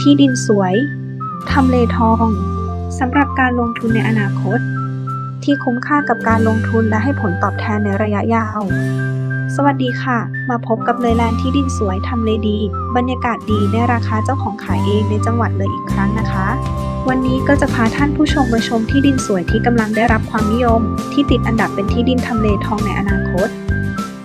ที่ดินสวย ทำเลทองสำหรับการลงทุนในอนาคต ที่คุ้มค่ากับการลงทุนและให้ผลตอบแทนในระยะยาว สวัสดีค่ะ มาพบกับเลยแลนด์ที่ดินสวยทำเลดี บรรยากาศดีในราคาเจ้าของขายเองในจังหวัดเลยอีกครั้งนะคะ วันนี้ก็จะพาท่านผู้ชมมาชมที่ดินสวยที่กำลังได้รับความนิยม ที่ติดอันดับเป็นที่ดินทำเลทองในอนาคต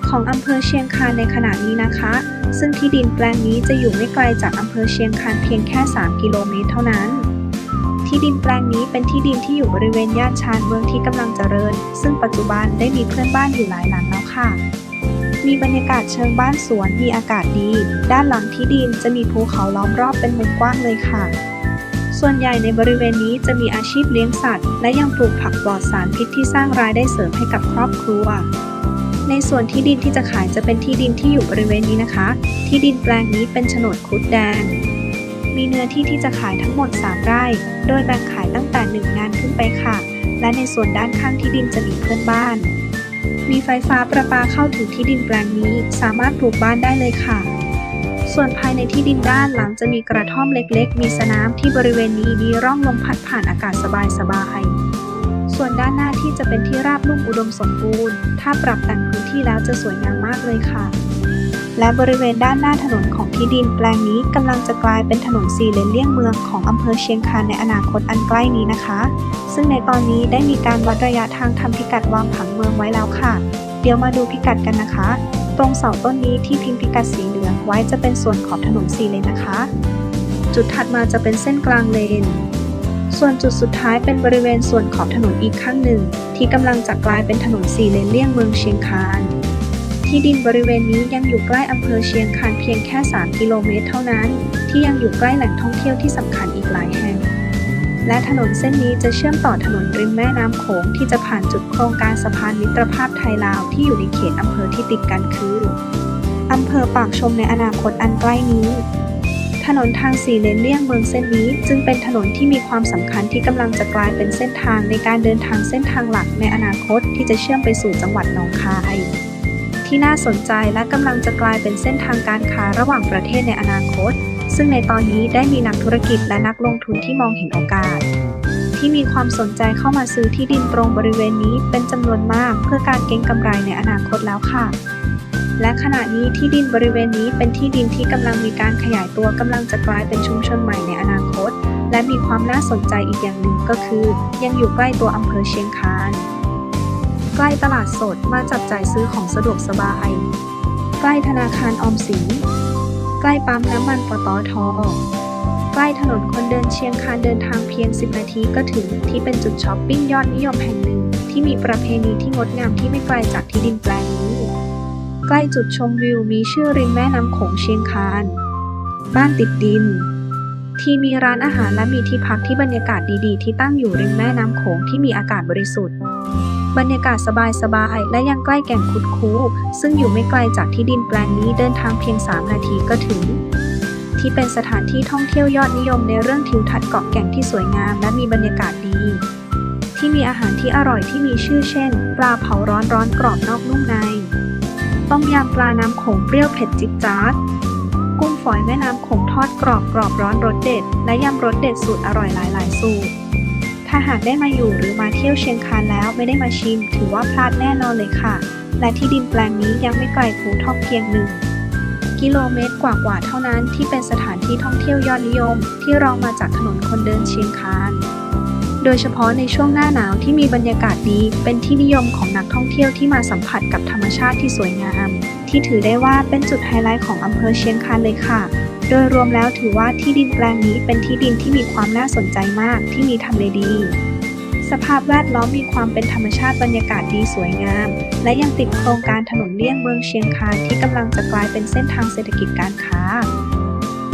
ของอำเภอเชียงคานในขณะนี้นะคะ ซึ่งที่ดินแปลงนี้จะอยู่ไม่ไกลจากอำเภอเชียงคานเพียงแค่ 3 กิโลเมตรเท่านั้น ที่ดินแปลงนี้เป็นที่ดินที่อยู่บริเวณย่านชานเมืองที่กำลังเจริญ ซึ่งปัจจุบันได้มีเพื่อนบ้านอยู่หลายหลังแล้วค่ะ มีบรรยากาศเชิงบ้านสวนมีอากาศดี ด้านหลังที่ดินจะมีภูเขาล้อมรอบเป็นมุมกว้างเลยค่ะส่วนใหญ่ในบริเวณนี้จะมีอาชีพเลี้ยงสัตว์ และยังปลูกผักปลอดสารพิษที่สร้างรายได้เสริมให้กับครอบครัว ในส่วนที่ดินที่จะขายจะเป็นที่ดินที่อยู่บริเวณนี้นะคะ ที่ดินแปลงนี้เป็นโฉนดครุฑแดง มีเนื้อที่ที่จะขายทั้งหมด 3 ไร่ โดยแบ่งขายตั้งแต่ 1 งานขึ้นไปค่ะ และในส่วนด้านข้างที่ดินจะมีเพื่อนบ้าน มีไฟฟ้าประปาเข้าถึงที่ดินแปลงนี้ สามารถปลูกบ้านได้เลยค่ะ ส่วนภายในที่ดินด้านหลังจะมีกระท่อมเล็ก ๆ มีสนามที่บริเวณนี้มีร่องลมพัดผ่านอากาศสบายๆ ส่วนด้านหน้าที่จะเป็นที่ราบลุ่มอุดมสมบูรณ์ ถ้าปรับแต่งพื้นที่แล้วจะสวยงามมากเลยค่ะ และบริเวณด้านหน้าถนนของที่ดินแปลงนี้กำลังจะกลายเป็นถนนสี่เลนเลี่ยงเมืองของอำเภอเชียงคานในอนาคตอันใกล้นี้นะคะ ซึ่งในตอนนี้ได้มีการวัดระยะทางทำพิกัดวางผังเมืองไว้แล้วค่ะ เดี๋ยวมาดูพิกัดกันนะคะ ตรงเสาต้นนี้ที่พิมพ์พิกัดสีเหลืองไว้จะเป็นส่วนขอบถนนสี่เลนนะคะ จุดถัดมาจะเป็นเส้นกลางเลน ส่วนจุดสุดท้ายเป็นบริเวณส่วนขอบถนนอีกข้างหนึ่ง ที่กำลังจะกลายเป็นถนนสี่เลนเลี่ยงเมืองเชียงคานที่ดินบริเวณนี้ยังอยู่ใกล้อำเภอเชียงคานเพียงแค่ 3 กิโลเมตรเท่านั้น ที่ยังอยู่ใกล้แหล่งท่องเที่ยวที่สำคัญอีกหลายแห่ง และถนนเส้นนี้จะเชื่อมต่อถนนริมแม่น้ำโขงที่จะผ่านจุดโครงการสะพานมิตรภาพไทยลาวที่อยู่ในเขตอำเภอที่ติดกันคืออำเภอปากชมในอนาคตอันใกล้นี้ ถนนทางสี่เลนเลี่ยงเมืองเส้นนี้ จึงเป็นถนนที่มีความสำคัญที่กำลังจะกลายเป็นเส้นทางในการเดินทางเส้นทางหลักในอนาคตที่จะเชื่อมไปสู่จังหวัดหนองคายที่น่าสนใจและกำลังจะกลายเป็นเส้นทางการค้าระหว่างประเทศในอนาคต ซึ่งในตอนนี้ได้มีนักธุรกิจและนักลงทุนที่มองเห็นโอกาส ที่มีความสนใจเข้ามาซื้อที่ดินตรงบริเวณนี้เป็นจำนวนมากเพื่อการเก็งกำไรในอนาคตแล้วค่ะ และขณะนี้ที่ดินบริเวณนี้เป็นที่ดินที่กำลังมีการขยายตัวกำลังจะกลายเป็นชุมชนใหม่ในอนาคต และมีความน่าสนใจอีกอย่างหนึ่งก็คือ ยังอยู่ใกล้ตัวอำเภอเชียงคาน ใกล้ตลาดสดมาจับจ่ายซื้อของสะดวกสบาย ใกล้ธนาคารออมสิน ใกล้ปั๊มน้ำมันปตทใกล้ถนนคนเดินเชียงคานเดินทางเพียง 10 นาทีก็ถึงที่เป็นจุดช้อปปิ้งยอดนิยมแห่งหนึ่ง ที่มีประเพณีที่งดงามที่ไม่ไกลจากที่ดินแปลงนี้ ใกล้จุดชมวิวมีชื่อริมแม่น้ำโขงเชียงคาน บ้านติดดิน ที่มีร้านอาหารและมีที่พักที่บรรยากาศดีๆ ที่ตั้งอยู่ริมแม่น้ำโขงที่มีอากาศบริสุทธิ์ บรรยากาศสบายๆและยังใกล้แก่งคุดคูซึ่งอยู่ไม่ไกลจากที่ดินแปลงนี้เดินทางเพียง 3 นาทีก็ถึง ที่เป็นสถานที่ท่องเที่ยวยอดนิยมในเรื่องทิวทัศน์เกาะแก่งที่สวยงามและมีบรรยากาศดีที่มีอาหารที่อร่อยที่มีชื่อเช่น ปลาเผาร้อนร้อนกรอบนอกนุ่มใน ต้มยำปลาน้ำโขงเปรี้ยวเผ็ดจิ๊ดจ๊าด กุ้งฝอยแม่น้ำโขงทอดกรอบกรอบร้อนรสเด็ด และยำรสเด็ดสูตรอร่อยหลายหลายๆสูตร ถ้าหากได้มาอยู่หรือมาเที่ยวเชียงคานแล้วไม่ได้มาชิม ถือว่าพลาดแน่นอนเลยค่ะ และที่ดินแปลงนี้ยังไม่ไกลภูทอกเพียงหนึ่งกิโลเมตรกว่าๆเท่านั้นที่เป็นสถานที่ท่องเที่ยวยอดนิยม ที่รองมาจากถนนคนเดินเชียงคาน โดยเฉพาะในช่วงหน้าหนาวที่มีบรรยากาศดีเป็นที่นิยมของนักท่องเที่ยวที่มาสัมผัสกับธรรมชาติที่สวยงาม ที่ถือได้ว่าเป็นจุดไฮไลท์ของอำเภอเชียงคานเลยค่ะ โดยรวมแล้วถือว่าที่ดินแปลงนี้เป็นที่ดินที่มีความน่าสนใจมากที่มีทำเลดี สภาพแวดล้อมมีความเป็นธรรมชาติบรรยากาศดีสวยงาม และยังติดโครงการถนนเลี่ยงเมืองเชียงคานที่กำลังจะกลายเป็นเส้นทางเศรษฐกิจการค้า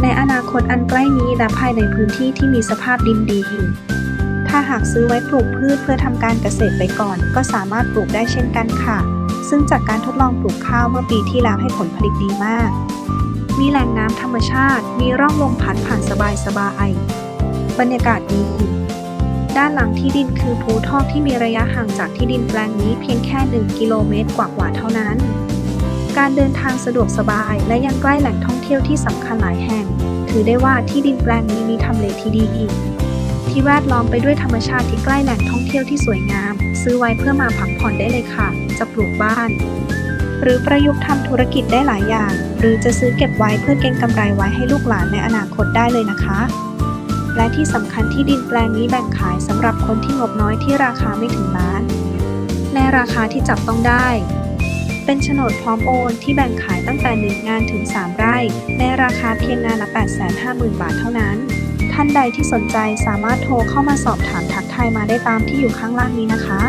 ในอนาคตอันใกล้นี้และภายในพื้นที่ที่มีสภาพดินดี ถ้าหากซื้อไว้ปลูกพืชเพื่อทำการเกษตรไปก่อน ก็สามารถปลูกได้เช่นกันค่ะ ซึ่งจากการทดลองปลูกข้าวเมื่อปีที่แล้วให้ผลผลิตดีมาก มีแหล่งน้ำธรรมชาติ มีร่องลมพัดผ่านสบายสบายบรรยากาศดี ด้านหลังที่ดินคือภูทอกที่มีระยะห่างจากที่ดินแปลงนี้เพียงแค่ 1 กิโลเมตรกว่าๆเท่านั้น การเดินทางสะดวกสบายและยังใกล้แหล่งท่องเที่ยวที่สำคัญหลายแห่ง ถือได้ว่าที่ดินแปลงนี้มีทำเลที่ดีอีก ที่แวดล้อมไปด้วยธรรมชาติที่ใกล้แหล่งท่องเที่ยวที่สวยงาม ซื้อไว้เพื่อมาพักผ่อนได้เลยค่ะ จะปลูกบ้าน หรือประยุกต์ทำธุรกิจได้หลายอย่าง หรือจะซื้อเก็บไว้เพื่อเก็งกำไรไว้ให้ลูกหลานในอนาคตได้เลยนะคะ และที่สำคัญที่ดินแปลงนี้แบ่งขายสำหรับคนที่งบน้อยที่ราคาไม่ถึงล้าน ในราคาที่จับต้องได้เป็นโฉนดพร้อมโอนที่แบ่งขายตั้งแต่ 1 งานถึง 3 ไร่ ในราคาเพียงงานละ 850,000 บาทเท่านั้น ท่านใดที่สนใจสามารถโทรเข้ามาสอบถามทักทายมาได้ตามที่อยู่ข้างล่างนี้นะคะ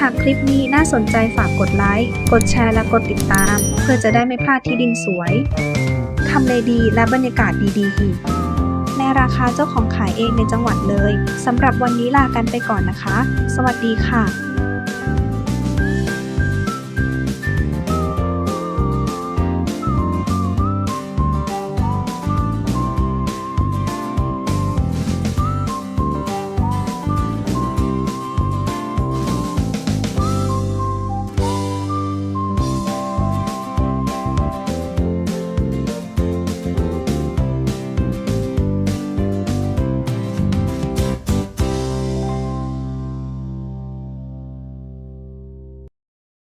หากคลิปนี้น่าสนใจฝากกดไลค์ กดแชร์และกดติดตาม เพื่อจะได้ไม่พลาดที่ดินสวยทำเลดีและบรรยากาศดีๆ ในราคาเจ้าของขายเองในจังหวัดเลยสำหรับวันนี้ลากันไปก่อนนะคะ สวัสดีค่ะ